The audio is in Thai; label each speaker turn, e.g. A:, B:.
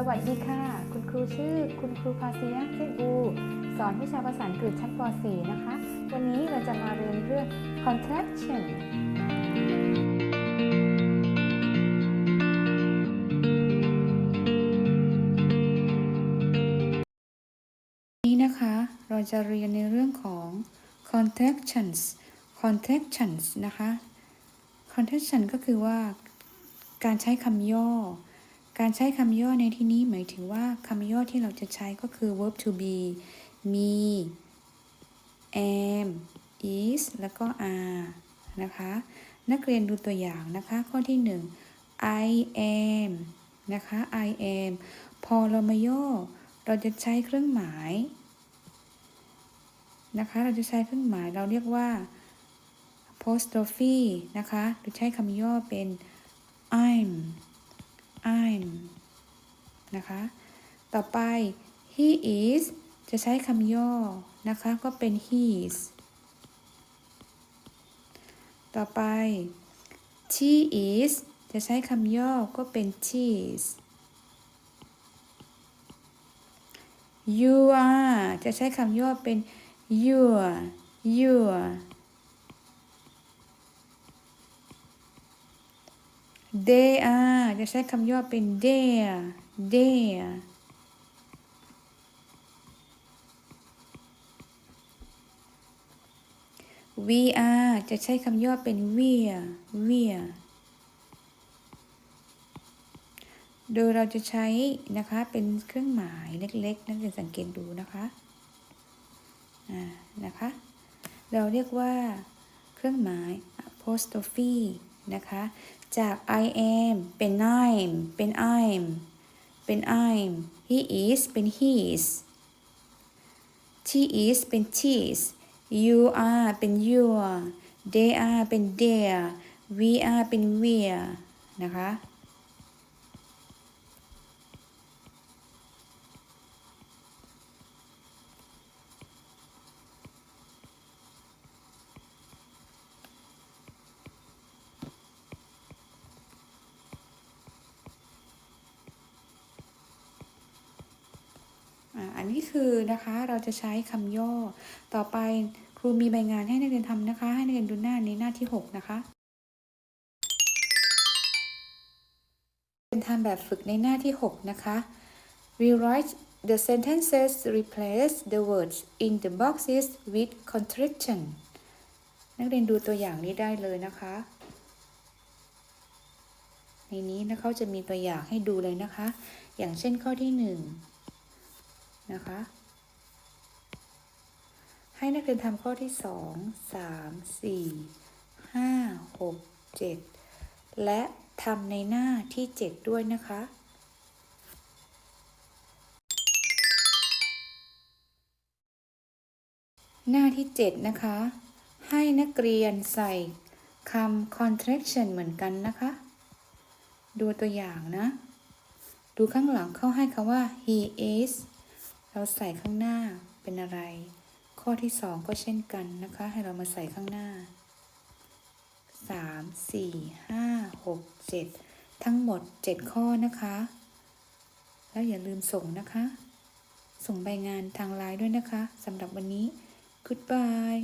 A: สวัสดีค่ะ คุณครูชื่อ คุณครูคาเซียเซอูสอนวิชาภาษาอังกฤษชั้นป .4 นะคะ วันนี้เราจะมาเรียนเรื่อง contraction นี้นะคะ เราจะเรียนในเรื่องของ contractions contractions นะคะ contraction ก็คือว่าการใช้คำย่อ การใช้คำย่อในที่นี้หมายถึงว่าคำย่อที่เราจะใช้ก็คือ verb to be มี am is แล้วก็ are นะคะ นักเรียนดูตัวอย่างนะคะ ข้อที่ 1 I am นะคะ I am พอเรามาย่อ เราจะใช้เครื่องหมาย นะคะ เราจะใช้เครื่องหมาย เราเรียกว่า apostrophe นะคะหรือใช้คำย่อเป็น I'm I'm นะคะ ต่อไป he is จะใช้คำย่อนะคะ ก็เป็น his ต่อไป she is จะใช้คำย่อก็เป็น she's you are จะใช้คำย่อเป็น your your they are จะใช้คำย่อเป็น their their we are จะใช้คำย่อเป็น we're we're โดยเราจะใช้นะคะเป็นเครื่องหมายเล็กๆ นักเรียนสังเกตดูนะคะอ่านะคะ เราเรียกว่าเครื่องหมาย apostrophe นะคะ จาก I am เป็น I'm เป็น I'm เป็น I'm he is เป็น his she is เป็น she's you are เป็น your they are เป็น their we are เป็น we're นะคะ อันนี้คือนะคะเราจะใช้คำย่อ ต่อไปครูมีใบงานให้นักเรียนทำนะคะ ให้นักเรียนดูหน้านี้หน้าที่ 6 นะคะ เป็นทำแบบฝึกในหน้าที่ 6 นะคะ rewrite the sentences replace the words in the boxes with contraction นักเรียนดูตัวอย่างนี้ได้เลยนะคะ ในนี้นะเขาจะมีตัวอย่างให้ดูเลยนะคะ อย่างเช่นข้อที่ 1 นะคะ ให้นักเรียนทำข้อที่ 2 3 4 5 6 7 และทำในหน้าที่ 7 ด้วยนะคะหน้าที่ 7 นะคะ ให้นักเรียนใส่คำ contraction เหมือนกันนะคะ ดูตัวอย่างนะ ดูข้างหลังเขาให้คำว่า he is เราใส่ข้างหน้าเป็นอะไร ข้อที่สองก็เช่นกันนะคะ ให้เรามาใส่ข้างหน้าสามสี่ห้าหกเจ็ดทั้งหมดเจ็ดข้อนะคะ แล้วอย่าลืมส่งนะคะ ส่งใบงานทางไลน์ด้วยนะคะสำหรับวันนี้ goodbye